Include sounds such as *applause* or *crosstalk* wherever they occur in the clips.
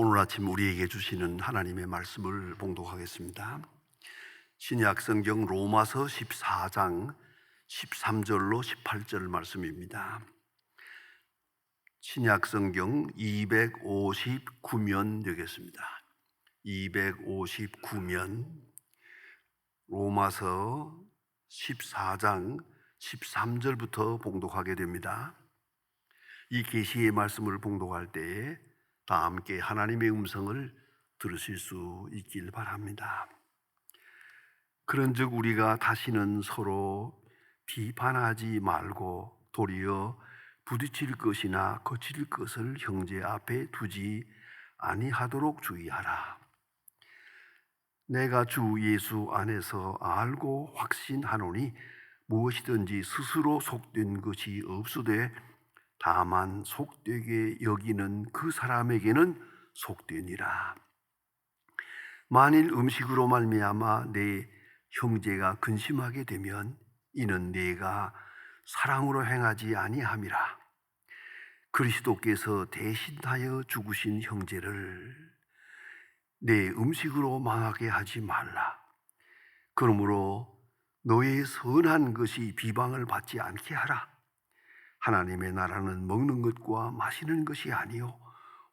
오늘 아침 우리에게 주시는 하나님의 말씀을 봉독하겠습니다. 신약 성경 로마서 14장 13절로 18절 말씀입니다. 신약 성경 259면 되겠습니다. 259면 로마서 14장 13절부터 봉독하게 됩니다. 이 계시의 말씀을 봉독할 때에 다 함께 하나님의 음성을 들으실 수 있길 바랍니다. 그런즉 우리가 다시는 서로 비판하지 말고 도리어 부딪힐 것이나 거칠 것을 형제 앞에 두지 아니하도록 주의하라. 내가 주 예수 안에서 알고 확신하노니 무엇이든지 스스로 속된 것이 없으되 다만 속되게 여기는 그 사람에게는 속되니라. 만일 음식으로 말미암아 내 형제가 근심하게 되면 이는 내가 사랑으로 행하지 아니함이라. 그리스도께서 대신하여 죽으신 형제를 내 음식으로 망하게 하지 말라. 그러므로 너의 선한 것이 비방을 받지 않게 하라. 하나님의 나라는 먹는 것과 마시는 것이 아니요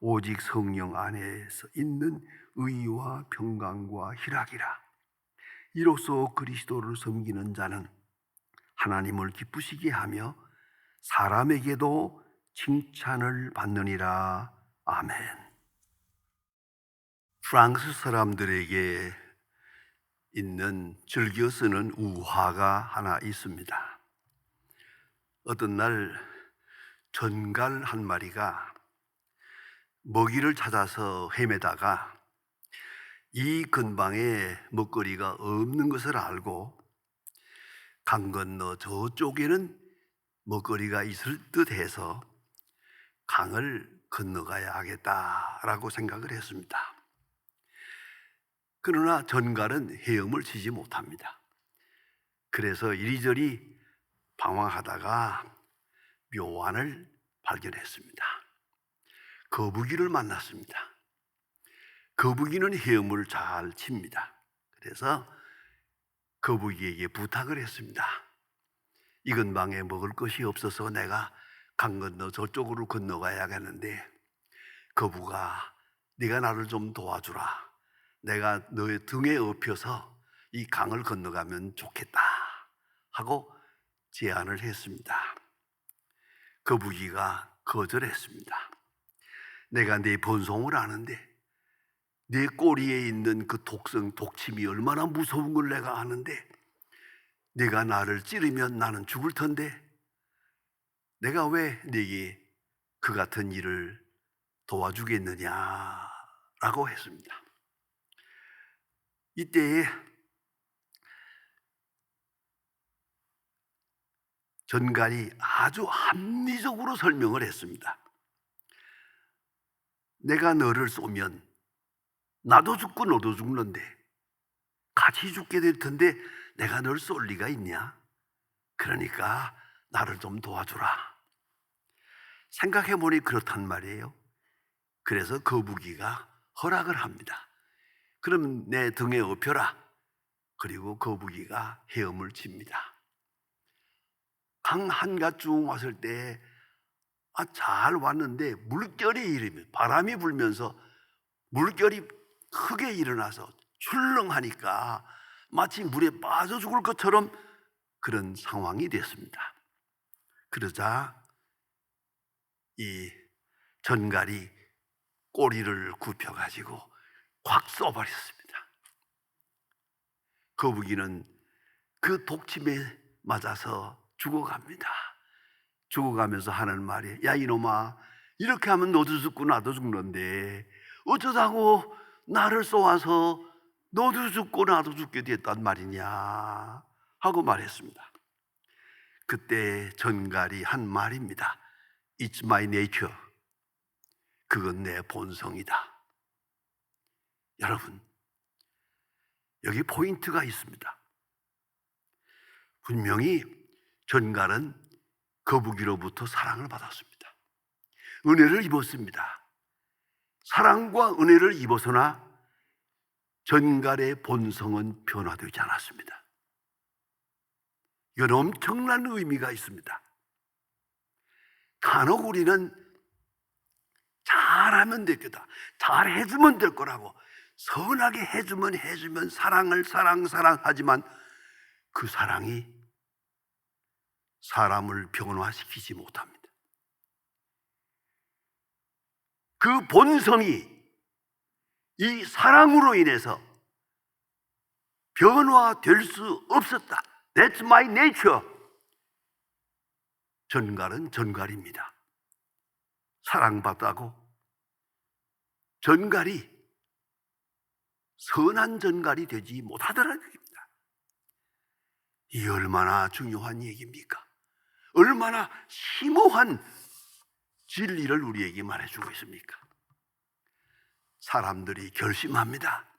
오직 성령 안에서 있는 의와 평강과 희락이라. 이로써 그리스도를 섬기는 자는 하나님을 기쁘시게 하며 사람에게도 칭찬을 받느니라. 아멘. 프랑스 사람들에게 있는 즐겨 쓰는 우화가 하나 있습니다. 어떤 날 전갈 한 마리가 먹이를 찾아서 헤매다가 이 근방에 먹거리가 없는 것을 알고 강 건너 저쪽에는 먹거리가 있을 듯 해서 강을 건너가야 하겠다라고 생각을 했습니다. 그러나 전갈은 헤엄을 치지 못합니다. 그래서 이리저리 방황하다가 묘안을 발견했습니다. 거북이를 만났습니다. 거북이는 헤엄을 잘 칩니다. 그래서 거북이에게 부탁을 했습니다. 이 근방에 먹을 것이 없어서 내가 강 건너 저쪽으로 건너가야겠는데 거북아 네가 나를 좀 도와주라. 내가 너의 등에 업혀서 이 강을 건너가면 좋겠다 하고 제안을 했습니다. 거북이가 거절했습니다. 내가 네 본성을 아는데 네 꼬리에 있는 그 독성 독침이 얼마나 무서운 걸 내가 아는데 네가 나를 찌르면 나는 죽을 텐데 내가 왜 네게 그 같은 일을 도와주겠느냐라고 했습니다. 이때에 전갈이 아주 합리적으로 설명을 했습니다. 내가 너를 쏘면 나도 죽고 너도 죽는데 같이 죽게 될 텐데 내가 널 쏠 리가 있냐? 그러니까 나를 좀 도와주라. 생각해 보니 그렇단 말이에요. 그래서 거북이가 허락을 합니다. 그럼 내 등에 업혀라. 그리고 거북이가 헤엄을 칩니다. 강 한가 쭉 왔을 때, 아, 잘 왔는데, 물결이 일으면 바람이 불면서 물결이 크게 일어나서 출렁하니까 마치 물에 빠져 죽을 것처럼 그런 상황이 됐습니다. 그러자 이 전갈이 꼬리를 굽혀가지고 확 쏘버렸습니다. 거북이는 그 독침에 맞아서 죽어갑니다. 죽어가면서 하는 말이 야 이놈아 이렇게 하면 너도 죽고 나도 죽는데 어쩌다고 나를 쏘아서 너도 죽고 나도 죽게 됐단 말이냐 하고 말했습니다. 그때 전갈이 한 말입니다. It's my nature. 그건 내 본성이다. 여러분, 여기 포인트가 있습니다. 분명히 전갈은 거북이로부터 사랑을 받았습니다. 은혜를 입었습니다. 사랑과 은혜를 입어서나 전갈의 본성은 변화되지 않았습니다. 이건 엄청난 의미가 있습니다. 간혹 우리는 잘하면 될 거다. 잘해주면 될 거라고. 선하게 해주면 해주면 사랑을 사랑 사랑하지만 그 사랑이 사람을 변화시키지 못합니다. 그 본성이 이 사랑으로 인해서 변화될 수 없었다. That's my nature. 전갈은 전갈입니다. 사랑받다고 전갈이 선한 전갈이 되지 얘기입니다. 이 얼마나 중요한 얘기입니까? 얼마나 심오한 진리를 우리에게 말해주고 있습니까? 사람들이 결심합니다.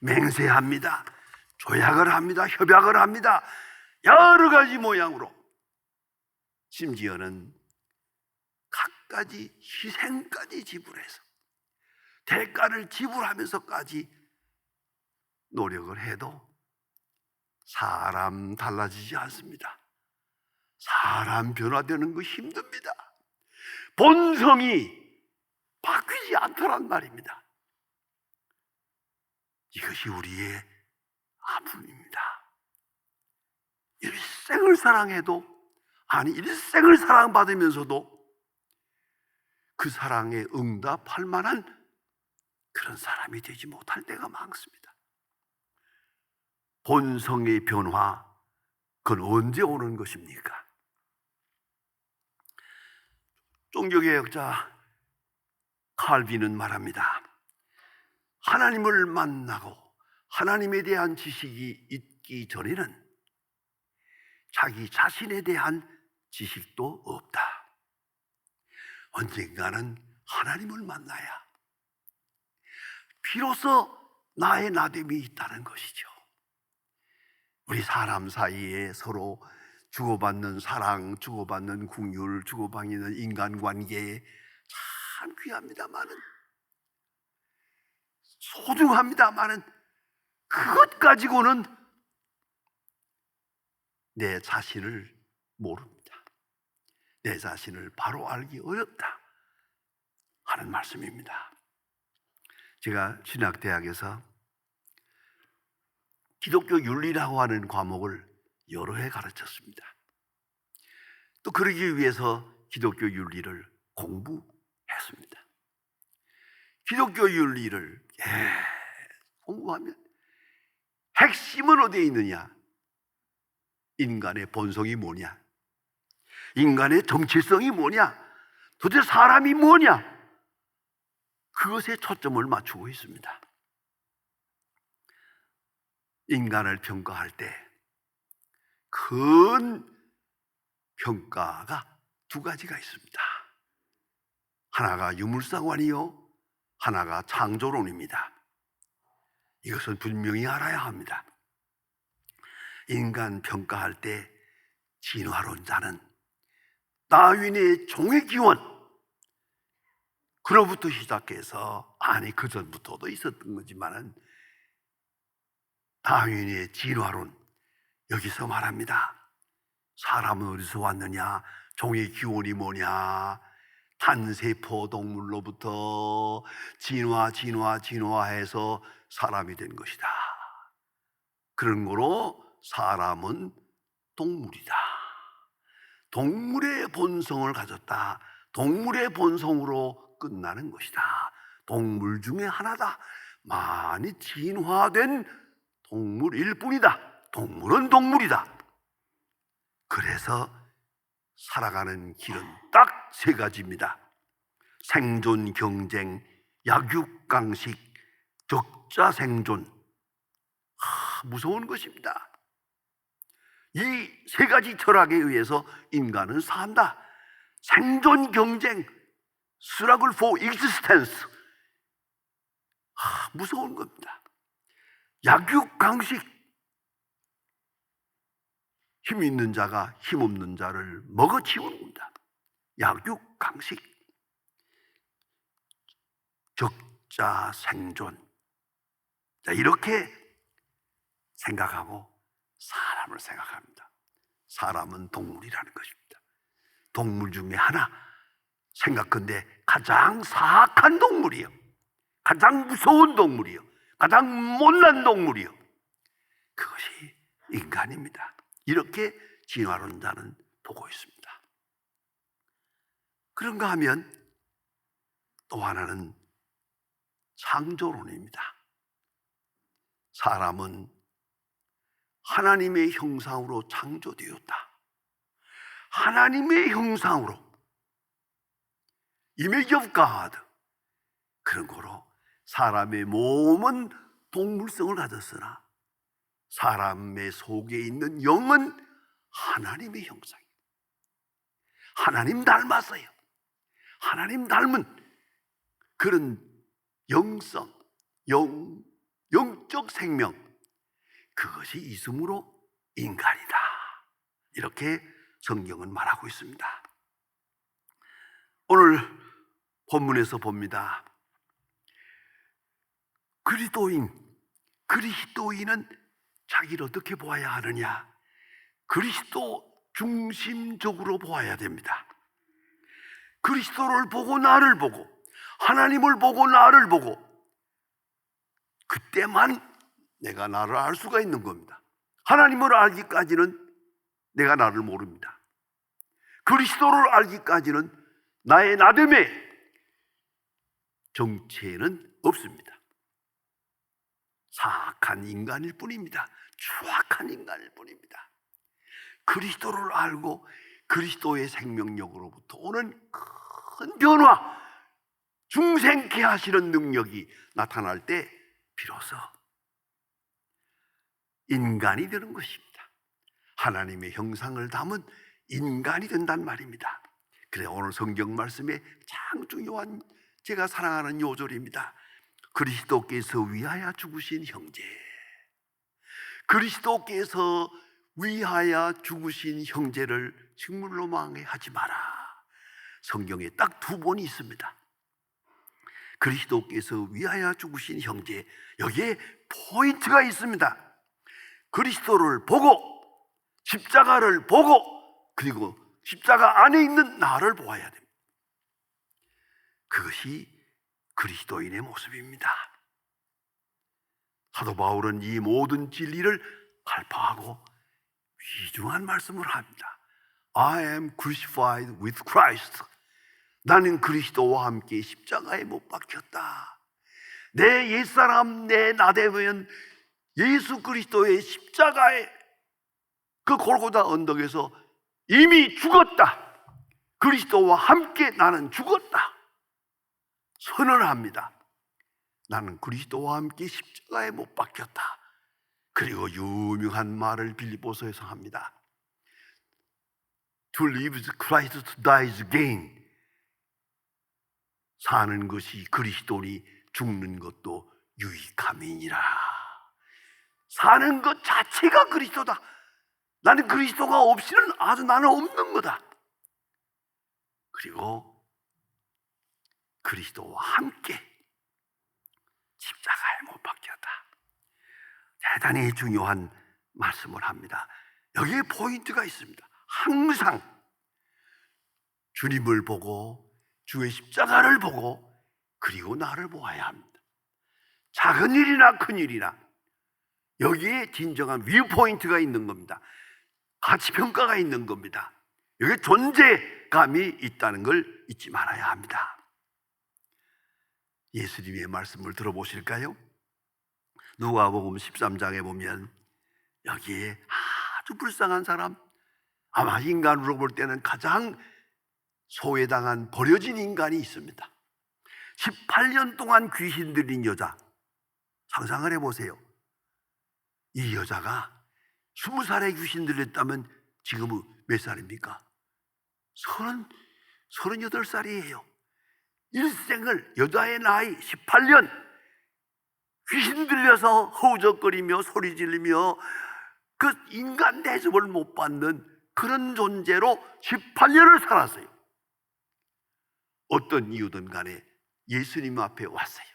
맹세합니다. 조약을 합니다. 협약을 합니다. 여러 가지 모양으로. 심지어는 갖가지 희생까지 지불해서 대가를 지불하면서까지 노력을 해도 사람 달라지지 않습니다. 사람 변화되는 거 힘듭니다. 본성이 바뀌지 않더란 말입니다. 이것이 우리의 아픔입니다. 일생을 사랑해도 아니 일생을 사랑받으면서도 그 사랑에 응답할 만한 그런 사람이 되지 못할 때가 많습니다. 본성의 변화, 그건 언제 오는 것입니까? 종교개혁자 칼빈은 말합니다. 하나님을 만나고 하나님에 대한 지식이 있기 전에는 자기 자신에 대한 지식도 없다. 언젠가는 하나님을 만나야 비로소 나의 나됨이 있다는 것이죠. 우리 사람 사이에 서로 주고받는 사랑, 주고받는 궁율, 주고받는 인간관계 참 귀합니다만은 소중합니다만은 그것 가지고는 내 자신을 모릅니다. 내 자신을 바로 알기 어렵다 하는 말씀입니다. 제가 신학대학에서 기독교 윤리라고 하는 과목을 여러 해 가르쳤습니다. 또 그러기 위해서 기독교 윤리를 공부했습니다. 기독교 윤리를 예, 공부하면 핵심은 어디에 있느냐? 인간의 본성이 뭐냐? 인간의 정체성이 뭐냐? 도대체 사람이 뭐냐? 그것에 초점을 맞추고 있습니다. 인간을 평가할 때 큰 평가가 두 가지가 있습니다. 하나가 유물상관이요, 하나가 창조론입니다. 이것은 분명히 알아야 합니다. 인간 평가할 때 진화론자는 다윈의 종의 기원 그로부터 시작해서 아니 그 전부터도 있었던 거지만은 다윈의 진화론 여기서 말합니다. 사람은 어디서 왔느냐? 종의 기원이 뭐냐? 탄세포 동물로부터 진화, 진화, 진화해서 사람이 된 것이다. 그런 거로 사람은 동물이다. 동물의 본성을 가졌다. 동물의 본성으로 끝나는 것이다. 동물 중에 하나다. 많이 진화된 동물일 뿐이다. 동물은 동물이다. 그래서 살아가는 길은 딱 세 가지입니다. 생존 경쟁, 약육강식, 적자 생존. 하, 무서운 것입니다. 이 세 가지 철학에 의해서 인간은 산다. 생존 경쟁, struggle for existence. 하, 무서운 겁니다. 약육강식, 힘 있는 자가 힘 없는 자를 먹어치우는 겁니다. 약육 강식. 적자 생존. 자, 이렇게 생각하고 사람을 생각합니다. 사람은 동물이라는 것입니다. 동물 중에 하나 생각건데 가장 사악한 동물이요. 가장 무서운 동물이요. 가장 못난 동물이요. 그것이 인간입니다. 이렇게 진화론자는 보고 있습니다. 그런가 하면 또 하나는 창조론입니다. 사람은 하나님의 형상으로 창조되었다. 하나님의 형상으로 image of God 그런 거로 사람의 몸은 동물성을 가졌으나 사람의 속에 있는 영은 하나님의 형상이에요. 하나님 닮았어요. 하나님 닮은 그런 영성, 영, 영적 생명 그것이 있음으로 인간이다. 이렇게 성경은 말하고 있습니다. 오늘 본문에서 봅니다. 그리스도인, 그리스도인은 자기를 어떻게 보아야 하느냐? 그리스도 중심적으로 보아야 됩니다. 그리스도를 보고 나를 보고 하나님을 보고 나를 보고 그때만 내가 나를 알 수가 있는 겁니다. 하나님을 알기까지는 내가 나를 모릅니다. 그리스도를 알기까지는 나의 나됨의 정체는 없습니다. 사악한 인간일 뿐입니다. 추악한 인간일 뿐입니다. 그리스도를 알고 그리스도의 생명력으로부터 오는 큰 변화, 중생케 하시는 능력이 나타날 때 비로소 인간이 되는 것입니다. 하나님의 형상을 담은 인간이 된단 말입니다. 그래 오늘 성경 말씀에 참 중요한 제가 사랑하는 요절입니다. 그리스도께서 위하여 죽으신 형제. 그리스도께서 위하여 죽으신 형제를 식물로 망해 하지 마라. 성경에 딱 두 번이 있습니다. 그리스도께서 위하여 죽으신 형제 여기에 포인트가 있습니다. 그리스도를 보고 십자가를 보고 그리고 십자가 안에 있는 나를 보아야 됩니다. 그것이 그리스도인의 모습입니다. 사도 바울은 이 모든 진리를 발파하고 위중한 말씀을 합니다. I am crucified with Christ. 나는 그리스도와 함께 십자가에 못 박혔다. 내 옛사람 내 나되면 예수 그리스도의 십자가에 그 골고다 언덕에서 이미 죽었다. 그리스도와 함께 나는 죽었다. 선언합니다. 나는 그리스도와 함께 십자가에 못 박혔다. 그리고 유명한 말을 빌리보서에서 합니다. To live is Christ, to die is gain. 사는 것이 그리스도니 죽는 것도 유익함이니라. 사는 것 자체가 그리스도다. 나는 그리스도가 없이는 아주 나는 없는 거다. 그리고 그리스도와 함께 십자가에 못 박혔다. 대단히 중요한 말씀을 합니다. 여기에 포인트가 있습니다. 항상 주님을 보고 주의 십자가를 보고 그리고 나를 보아야 합니다. 작은 일이나 큰 일이나 여기에 진정한 뷰 포인트가 있는 겁니다. 가치 평가가 있는 겁니다. 여기 존재감이 있다는 걸 잊지 말아야 합니다. 예수님의 말씀을 들어보실까요? 누가복음 13장에 보면 여기에 아주 불쌍한 사람 아마 인간으로 볼 때는 가장 소외당한 버려진 인간이 있습니다. 18년 동안 귀신 들린 여자 상상을 해보세요. 이 여자가 20살에 귀신 들렸다면 지금은 몇 살입니까? 서른, 38살이에요. 일생을 여자의 나이 18년 귀신 들려서 허우적거리며 소리 지르며 그 인간 대접을 못 받는 그런 존재로 18년을 살았어요. 어떤 이유든 간에 예수님 앞에 왔어요.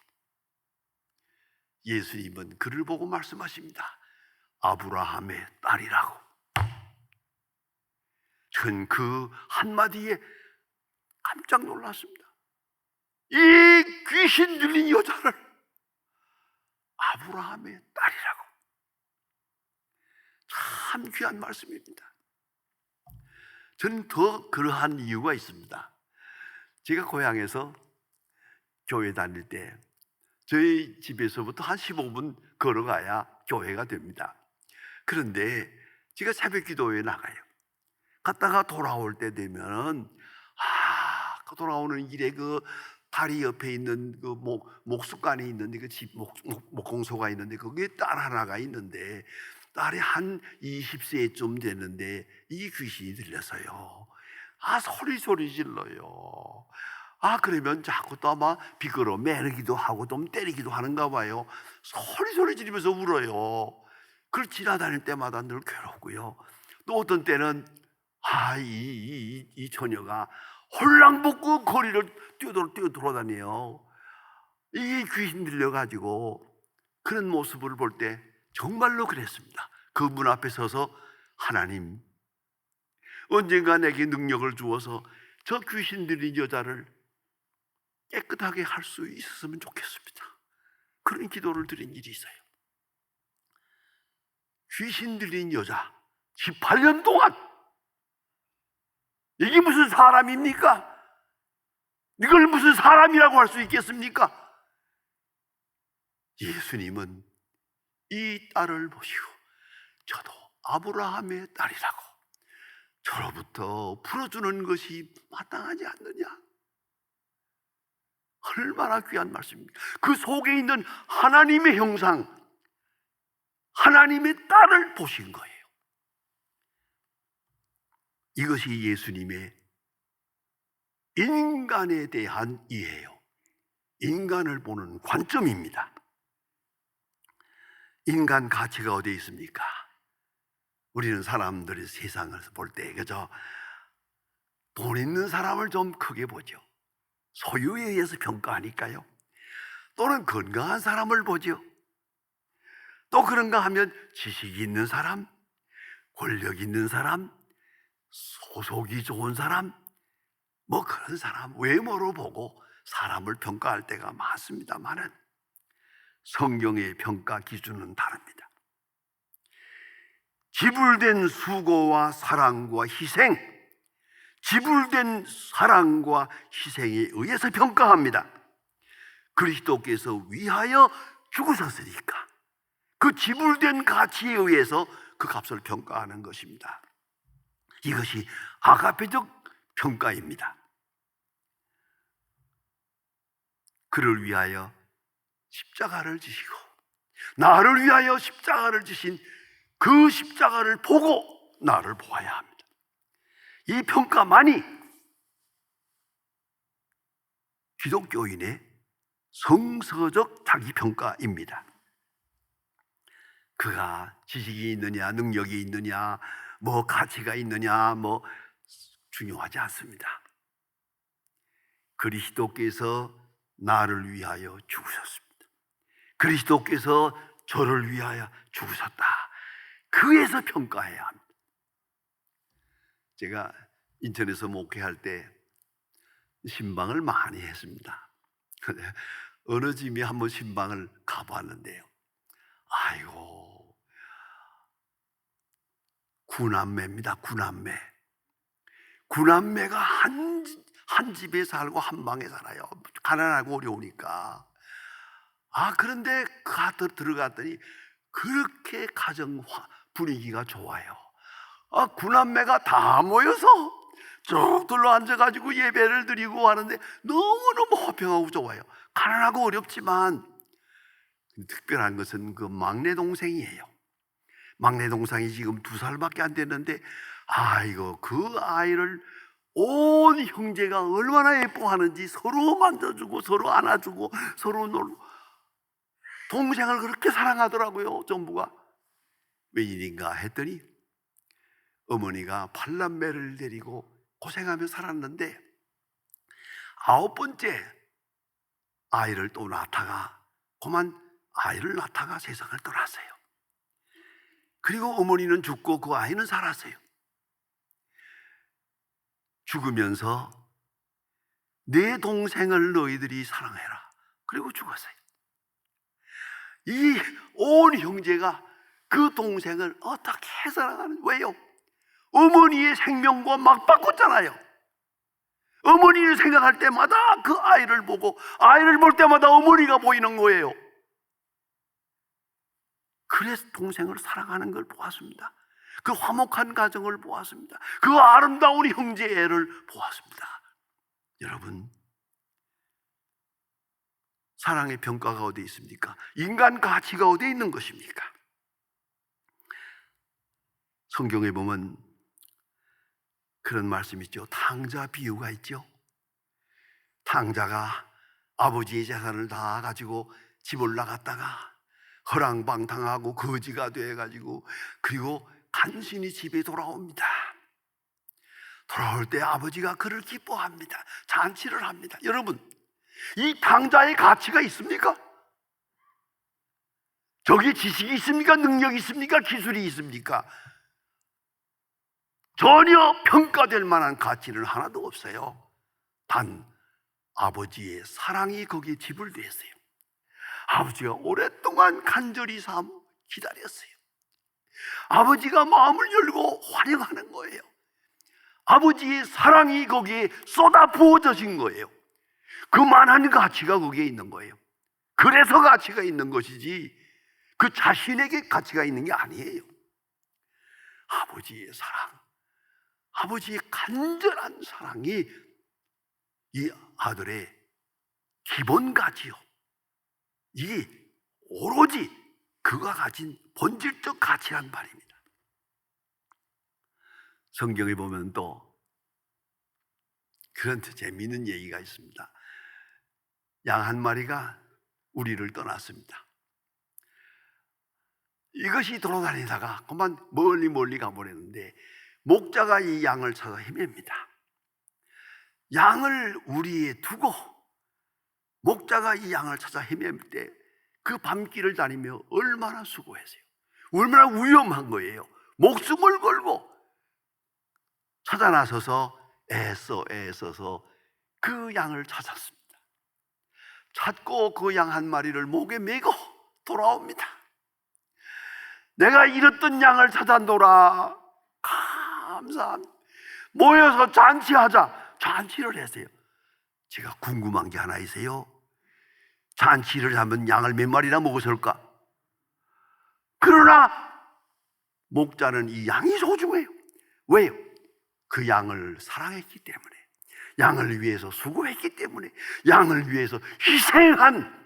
예수님은 그를 보고 말씀하십니다. 아브라함의 딸이라고. 전 그 한마디에 깜짝 놀랐습니다. 이 귀신 들린 여자를 아브라함의 딸이라고. 참 귀한 말씀입니다. 저는 더 그러한 이유가 있습니다. 제가 고향에서 교회 다닐 때 저희 집에서부터 한 15분 걸어가야 교회가 됩니다. 그런데 제가 새벽 기도회에 나가요. 갔다가 돌아올 때 되면은 아, 그 돌아오는 길에 그 다리 옆에 있는 그 목, 목숫간에 있는데 그 집, 목, 목, 목 공소가 있는데 거기에 딸 하나가 있는데 딸이 한 20세쯤 되는데 이 귀신이 들려서요. 아, 소리 소리 질러요. 아, 그러면 자꾸 또 아마 비끄러 매르기도 하고 좀 때리기도 하는가 봐요. 소리 소리 지르면서 울어요. 그걸 지나다닐 때마다 늘 괴롭고요. 또 어떤 때는 아, 이, 이, 이 처녀가 홀랑벗고 거리를 뛰어돌, 뛰어돌아다녀요. 이 귀신 들려가지고 그런 모습을 볼 때 정말로 그랬습니다. 그 문 앞에 서서 하나님, 언젠가 내게 능력을 주어서 저 귀신 들린 여자를 깨끗하게 할 수 있었으면 좋겠습니다. 그런 기도를 드린 일이 있어요. 귀신 들린 여자 18년 동안 이게 무슨 사람입니까? 이걸 무슨 사람이라고 할 수 있겠습니까? 예수님은 이 딸을 보시고 저도 아브라함의 딸이라고 저로부터 풀어주는 것이 마땅하지 않느냐? 얼마나 귀한 말씀입니까? 그 속에 있는 하나님의 형상, 하나님의 딸을 보신 거예요. 이것이 예수님의 인간에 대한 이해예요. 인간을 보는 관점입니다. 인간 가치가 어디에 있습니까? 우리는 사람들이 세상을 볼 때 그저 돈 있는 사람을 좀 크게 보죠. 소유에 의해서 평가하니까요. 또는 건강한 사람을 보죠. 또 그런가 하면 지식이 있는 사람, 권력 있는 사람, 소속이 좋은 사람, 뭐 그런 사람 외모로 보고 사람을 평가할 때가 많습니다만은 성경의 평가 기준은 다릅니다. 지불된 수고와 사랑과 희생, 지불된 사랑과 희생에 의해서 평가합니다. 그리스도께서 위하여 죽으셨으니까 그 지불된 가치에 의해서 그 값을 평가하는 것입니다. 이것이 아가페적 평가입니다. 그를 위하여 십자가를 지시고 나를 위하여 십자가를 지신 그 십자가를 보고 나를 보아야 합니다. 이 평가만이 기독교인의 성서적 자기 평가입니다. 그가 지식이 있느냐, 능력이 있느냐, 뭐 가치가 있느냐, 뭐 중요하지 않습니다. 그리스도께서 나를 위하여 죽으셨습니다. 그리스도께서 저를 위하여 죽으셨다. 그에서 평가해야 합니다. 제가 인천에서 목회할 때 신방을 많이 했습니다. *laughs* 어느 집에 한번 신방을 가보았는데요. 아이고, 구남매입니다. 구남매. 구남매가 한, 한 집에 살고 한 방에 살아요. 가난하고 어려우니까. 아, 그런데 가 들어갔더니 그렇게 가정 분위기가 좋아요. 아, 구남매가 다 모여서 쭉 둘러 앉아가지고 예배를 드리고 하는데 너무너무 화평하고 좋아요. 가난하고 어렵지만 특별한 것은 그 막내 동생이에요. 막내 동생이 지금 두 살밖에 안 됐는데 아이고 그 아이를 온 형제가 얼마나 예뻐하는지 서로 만져주고 서로 안아주고 서로 놀 동생을 그렇게 사랑하더라고요 전부가 웬일인가 했더니 어머니가 팔남매를 데리고 고생하며 살았는데 아홉 번째 아이를 또 낳다가 그만 아이를 낳다가 세상을 떠났어요. 그리고 어머니는 죽고 그 아이는 살았어요. 죽으면서 내 동생을 너희들이 사랑해라. 그리고 죽었어요. 이 온 형제가 그 동생을 어떻게 사랑하는 왜요? 어머니의 생명과 막 바꿨잖아요. 어머니를 생각할 때마다 그 아이를 보고 아이를 볼 때마다 어머니가 보이는 거예요. 그래서 동생을 사랑하는 걸 보았습니다. 그 화목한 가정을 보았습니다. 그 아름다운 형제애를 보았습니다. 여러분, 사랑의 평가가 어디 있습니까? 인간 가치가 어디 있는 것입니까? 성경에 보면 그런 말씀 있죠. 탕자 비유가 있죠. 탕자가 아버지의 재산을 다 가지고 집 올라갔다가 허랑방탕하고 거지가 돼가지고 그리고 간신히 집에 돌아옵니다. 돌아올 때 아버지가 그를 기뻐합니다. 잔치를 합니다. 여러분, 이 당자의 가치가 있습니까? 저기 지식이 있습니까? 능력이 있습니까? 기술이 있습니까? 전혀 평가될 만한 가치는 하나도 없어요. 단 아버지의 사랑이 거기에 지불되었어요. 아버지가 오랫동안 간절히 삼 기다렸어요. 아버지가 마음을 열고 환영하는 거예요. 아버지의 사랑이 거기에 쏟아 부어져진 거예요. 그만한 가치가 거기에 있는 거예요. 그래서 가치가 있는 것이지 그 자신에게 가치가 있는 게 아니에요. 아버지의 사랑, 아버지의 간절한 사랑이 이 아들의 기본 가치요. 이게 오로지 그가 가진 본질적 가치란 말입니다. 성경에 보면 또 그런 재미있는 얘기가 있습니다. 양 한 마리가 우리를 떠났습니다. 이것이 돌아다니다가 그만 멀리 멀리 가버렸는데 목자가 이 양을 찾아 헤맵니다. 양을 우리에 두고 목자가 이 양을 찾아 헤맬 때 그 밤길을 다니며 얼마나 수고했어요. 얼마나 위험한 거예요. 목숨을 걸고 찾아 나서서 애써 애써서 그 양을 찾았습니다. 찾고 그 양 한 마리를 목에 메고 돌아옵니다. 내가 잃었던 양을 찾았노라. 감사합니다. 모여서 잔치하자. 잔치를 했어요. 제가 궁금한 게 하나 있어요. 잔치를 하면 양을 몇 마리나 먹었을까? 그러나 목자는 이 양이 소중해요. 왜요? 그 양을 사랑했기 때문에, 양을 위해서 수고했기 때문에, 양을 위해서 희생한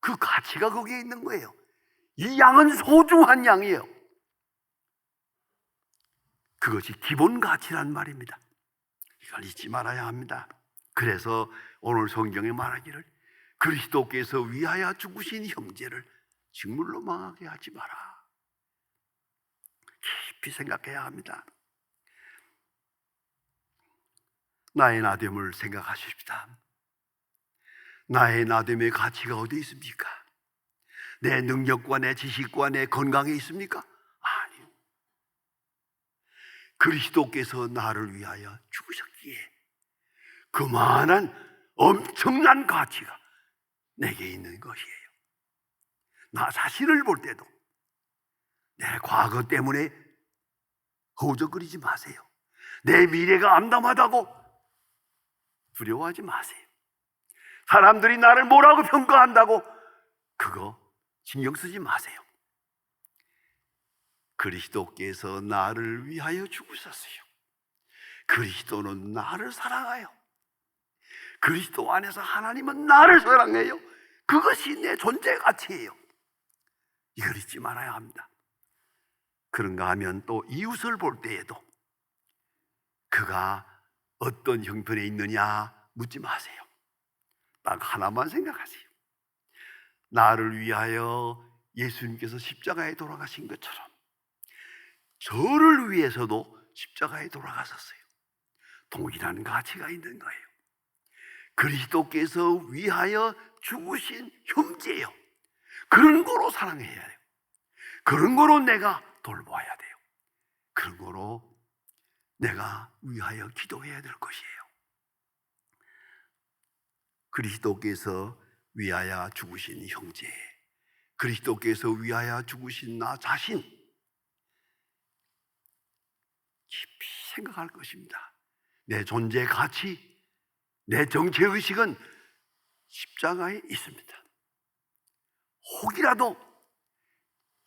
그 가치가 거기에 있는 거예요. 이 양은 소중한 양이에요. 그것이 기본 가치란 말입니다. 이걸 잊지 말아야 합니다. 그래서 오늘 성경에 말하기를 그리스도께서 위하여 죽으신 형제를 직물로 망하게 하지 마라. 깊이 생각해야 합니다. 나의 나됨을 생각하십시다. 나의 나됨의 가치가 어디 있습니까? 내 능력과 내 지식과 내 건강에 있습니까? 아니요. 그리스도께서 나를 위하여 죽으셨기에 그만한 엄청난 가치가 내게 있는 것이에요. 나 자신을 볼 때도 내 과거 때문에 허우적거리지 마세요. 내 미래가 암담하다고 두려워하지 마세요. 사람들이 나를 뭐라고 평가한다고 그거 신경 쓰지 마세요. 그리스도께서 나를 위하여 죽으셨어요. 그리스도는 나를 사랑하여. 그리스도 안에서 하나님은 나를 사랑해요. 그것이 내 존재 가치예요. 이걸 잊지 말아야 합니다. 그런가 하면 또 이웃을 볼 때에도 그가 어떤 형편에 있느냐 묻지 마세요. 딱 하나만 생각하세요. 나를 위하여 예수님께서 십자가에 돌아가신 것처럼 저를 위해서도 십자가에 돌아가셨어요. 동일한 가치가 있는 거예요. 그리스도께서 위하여 죽으신 형제요. 그런 거로 사랑해야 돼요. 그런 거로 내가 돌봐야 돼요. 그런 거로 내가 위하여 기도해야 될 것이에요. 그리스도께서 위하여 죽으신 형제, 그리스도께서 위하여 죽으신 나 자신, 깊이 생각할 것입니다. 내 존재 가치, 내 정체 의식은 십자가에 있습니다. 혹이라도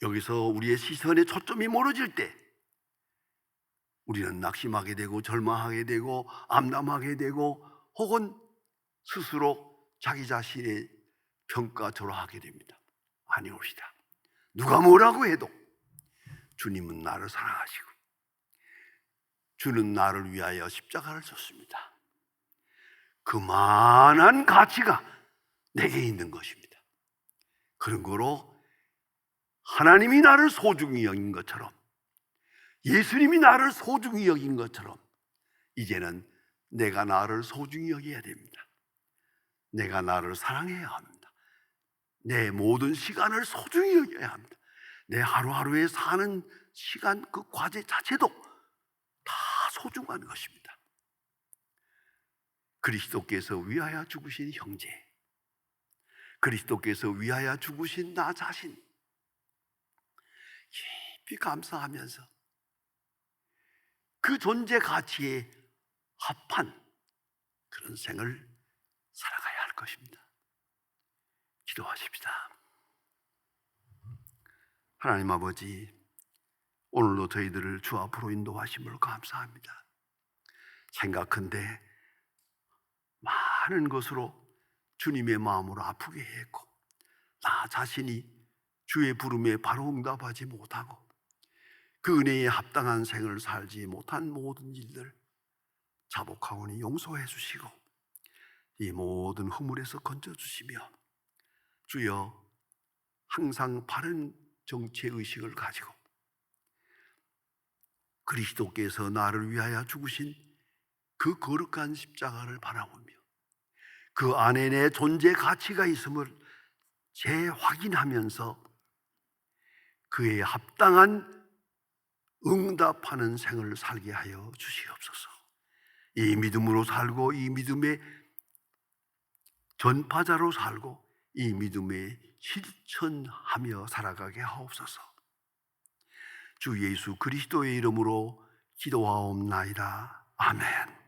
여기서 우리의 시선의 초점이 멀어질 때 우리는 낙심하게 되고 절망하게 되고 암담하게 되고 혹은 스스로 자기 자신의 평가절하하게 됩니다. 아니옵시다. 누가 뭐라고 해도 주님은 나를 사랑하시고 주는 나를 위하여 십자가를 줬습니다. 그만한 가치가 내게 있는 것입니다. 그런 거로 하나님이 나를 소중히 여긴 것처럼 예수님이 나를 소중히 여긴 것처럼 이제는 내가 나를 소중히 여겨야 됩니다. 내가 나를 사랑해야 합니다. 내 모든 시간을 소중히 여겨야 합니다. 내 하루하루에 사는 시간 그 과제 자체도 다 소중한 것입니다. 그리스도께서 위하여 죽으신 형제, 그리스도께서 위하여 죽으신 나 자신, 깊이 감사하면서 그 존재 가치에 합한 그런 생을 살아가야 할 것입니다. 기도하십시다. 하나님 아버지, 오늘도 저희들을 주 앞으로 인도하심을 감사합니다. 생각한데 많은 것으로 주님의 마음으로 아프게 했고, 나 자신이 주의 부름에 바로 응답하지 못하고, 그 은혜에 합당한 생을 살지 못한 모든 일들 자복하오니 용서해 주시고, 이 모든 허물에서 건져 주시며, 주여 항상 바른 정체 의식을 가지고 그리스도께서 나를 위하여 죽으신 그 거룩한 십자가를 바라보며 그 안에 내 존재 가치가 있음을 재확인하면서 그에 합당한 응답하는 생을 살게 하여 주시옵소서. 이 믿음으로 살고 이 믿음의 전파자로 살고 이 믿음에 실천하며 살아가게 하옵소서. 주 예수 그리스도의 이름으로 기도하옵나이다. 아멘.